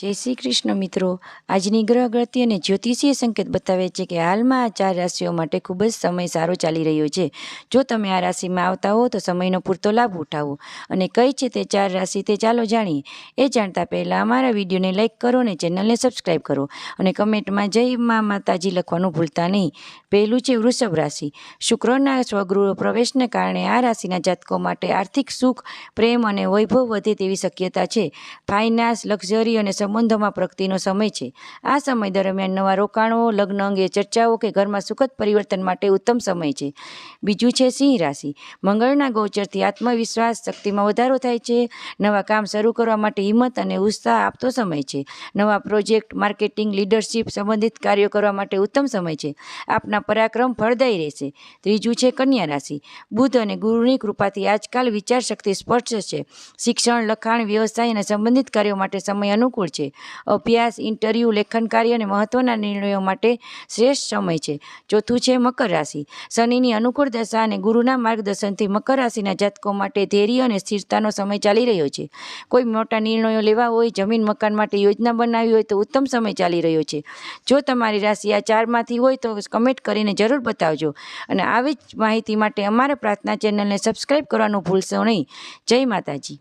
જય શ્રી કૃષ્ણ મિત્રો. આજની ગ્રહ ગતિ અને જ્યોતિષીય સંકેત બતાવે છે કે હાલમાં આ ચાર રાશિઓ માટે ખૂબ જ સમય સારો ચાલી રહ્યો છે. જો તમે આ રાશિમાં આવતા હો તો સમયનો પૂરતો લાભ ઉઠાવો. અને કઈ છે તે ચાર રાશિ તે ચાલો જાણીએ. એ જાણતા પહેલાં અમારા વિડીયોને લાઇક કરો અને ચેનલને સબસ્ક્રાઈબ કરો. અને કમેન્ટમાં જય મા માતાજી લખવાનું ભૂલતા નહીં. પહેલું છે વૃષભ રાશિ. શુક્રના સ્વગૃહ પ્રવેશને કારણે આ રાશિના જાતકો માટે આર્થિક સુખ, પ્રેમ અને વૈભવ વધે તેવી શક્યતા છે. ફાઇનાન્સ લક્ઝરી અને સંબંધોમાં પ્રગતિનો સમય છે. આ સમય દરમિયાન નવા રોકાણો, લગ્ન અંગે ચર્ચાઓ કે ઘરમાં સુખદ પરિવર્તન માટે ઉત્તમ સમય છે. બીજું છે સિંહ રાશિ. મંગળના ગોચરથી આત્મવિશ્વાસ શક્તિમાં વધારો થાય છે. નવા કામ શરૂ કરવા માટે હિંમત અને ઉત્સાહ આપતો સમય છે. નવા પ્રોજેક્ટ, માર્કેટિંગ, લીડરશિપ સંબંધિત કાર્યો કરવા માટે ઉત્તમ સમય છે. આપના પરાક્રમ ફળદાયી રહેશે. ત્રીજું છે કન્યા રાશિ. બુધ અને ગુરુની કૃપાથી આજકાલ વિચાર શક્તિ સ્પષ્ટ છે. શિક્ષણ, લખાણ, વ્યવસાય અને સંબંધિત કાર્યો માટે સમય અનુકૂળ છે. અભ્યાસ, ઇન્ટરવ્યૂ, લેખન અને મહત્ત્વના નિર્ણયો માટે શ્રેષ્ઠ સમય છે. ચોથું છે મકર રાશિ. શનિની અનુકૂળ દશા અને ગુરુના માર્ગદર્શનથી મકર રાશિના જાતકો માટે ધૈર્ય અને સ્થિરતાનો સમય ચાલી રહ્યો છે. કોઈ મોટા નિર્ણયો લેવા હોય, જમીન મકાન માટે યોજના બનાવી હોય તો ઉત્તમ સમય ચાલી રહ્યો છે. જો તમારી રાશિ આ ચારમાંથી હોય તો કમેન્ટ કરીને જરૂર બતાવજો. અને આવી જ માહિતી માટે અમારા પ્રાર્થના ચેનલને સબસ્ક્રાઈબ કરવાનું ભૂલશો નહીં. જય માતાજી.